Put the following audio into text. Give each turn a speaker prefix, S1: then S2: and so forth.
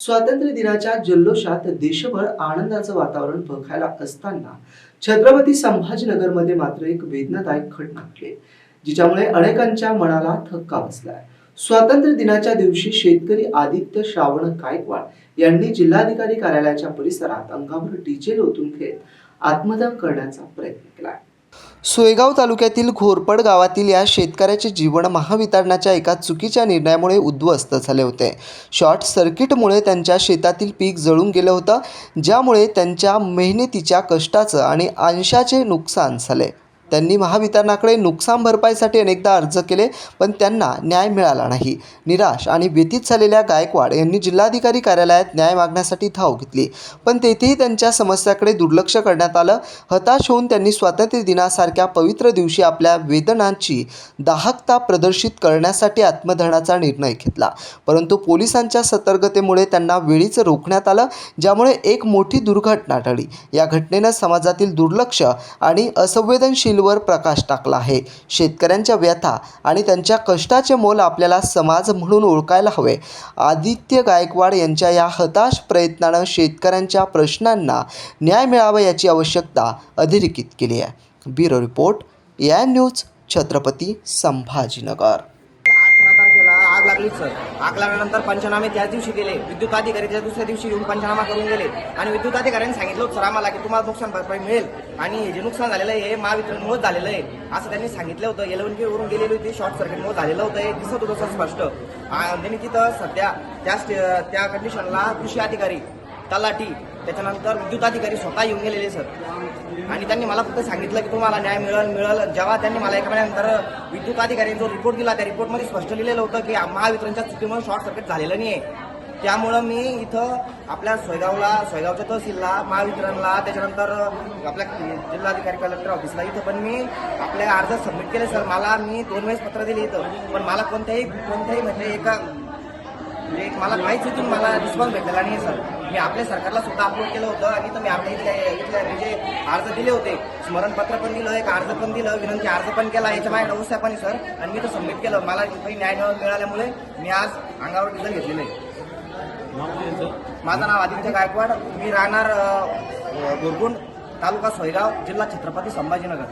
S1: स्वातंत्र्य दिनाच्या जल्लोषात देशभर आनंदाचं वातावरण बघायला असताना छत्रपती संभाजीनगरमध्ये मात्र एक वेदनादायक घटना घडली जिच्यामुळे अनेकांच्या मनाला थक्का बसलाय. स्वातंत्र्य दिनाच्या दिवशी शेतकरी आदित्य श्रावण गायकवाड यांनी जिल्हाधिकारी कार्यालयाच्या परिसरात अंगावर डीजे ओतून घेत आत्मदान करण्याचा प्रयत्न सोयगाव तालुक्यातील घोरपड गावातील या शेतकऱ्याचे जीवन महावितरणाच्या एका चुकीच्या निर्णयामुळे उद्ध्वस्त झाले होते. शॉर्ट सर्किटमुळे त्यांच्या शेतातील पीक जळून गेलं होतं ज्यामुळे त्यांच्या मेहनतीच्या कष्टाचं आणि अंशाचे नुकसान झाले. त्यांनी महावितरणाकडे नुकसान भरपाईसाठी अनेकदा अर्ज केले पण त्यांना न्याय मिळाला नाही. निराश आणि व्यतीत झालेल्या गायकवाड यांनी जिल्हाधिकारी कार्यालयात न्याय मागण्यासाठी धाव घेतली. पण तेथेही त्यांच्या समस्याकडे दुर्लक्ष करण्यात आलं. हताश होऊन त्यांनी स्वातंत्र्य दिनासारख्या पवित्र दिवशी आपल्या वेदनांची दाहकता प्रदर्शित करण्यासाठी आत्मधनाचा निर्णय घेतला. परंतु पोलिसांच्या सतर्कतेमुळे त्यांना वेळीच रोखण्यात आलं ज्यामुळे एक मोठी दुर्घटना टळली या घटनेनं समाजातील दुर्लक्ष आणि असंवेदनशील असंवेदनशीलवर प्रकाश टाकला आहे. शेतकऱ्यांच्या व्यथा आणि त्यांच्या कष्टाचे मोल आपल्याला समाज म्हणून ओळखायला हवे. आदित्य गायकवाड यांच्या या हताश प्रयत्नानं शेतकऱ्यांच्या प्रश्नांना न्याय मिळावा याची आवश्यकता अधोरेखित केली आहे. ब्युरो रिपोर्ट या न्यूज छत्रपती संभाजीनगर.
S2: आग लागली सर. आग लागल्यानंतर पंचनामे त्याच दिवशी केले विद्युत अधिकारी त्या दुसऱ्या दिवशी येऊन पंचनामा करून गेले. आणि विद्युत अधिकाऱ्यांनी सांगितलं सर आम्हाला की तुम्हाला नुकसान भरपाई मिळेल. आणि हे जे नुकसान झालेलं आहे हे महावितरणमुळे झालेलं आहे. असं त्यांनी सांगितलं होतं. एलेवन वरून गेलेली होती शॉर्ट सर्किटमुळे झालेलं होतं. हे दिसत होतं सर स्पष्ट. त्यांनी तिथं सध्या त्या त्या कंडिशनला कृषी अधिकारी तलाठी त्याच्यानंतर विद्युत अधिकारी स्वतः येऊन गेलेले सर आणि त्यांनी मला फक्त सांगितलं की तुम्हाला न्याय मिळेल मिळेल. जेव्हा त्यांनी मला एका महिन्यानंतर विद्युत अधिकाऱ्यांनी जो रिपोर्ट दिला त्या रिपोर्टमध्ये स्पष्ट लिहिलेलं होतं की महावितरणच्या चुकीमुळे शॉर्ट सर्किट झालेलं नाही आहे त्यामुळं मी इथं आपल्या सोयगावला सोयगावच्या तहसीलला महावितरणला त्याच्यानंतर आपल्या जिल्हाधिकारी कलेक्टर ऑफिसला इथं पण मी आपले अर्ज सबमिट केले सर मला मी दोन वेळेस पत्र दिले इथं. पण मला कोणत्याही कोणत्याही म्हणजे एका म्हणजे एक मला काहीच इथून मला रिस्पॉन्स भेटलेला नाही सर. मी आपल्या सरकारला सुद्धा अपलोड केलं होतं आणि तर मी आपल्या इथल्या इथल्या म्हणजे अर्ज दिले होते स्मरणपत्र पण दिलं एक अर्ज पण दिलं विनंती अर्ज पण केला याच्या माझ्याकडे उस्या पण सर. आणि मी तर सबमिट केलं. मला काही न्याय मिळाल्यामुळे मी आज अंगावर डिझेल घेतलेलं आहे. माझं नाव आदित्य गायकवाड. मी राहणार गुरगुंड तालुका सोयगाव जिल्हा छत्रपती संभाजीनगर.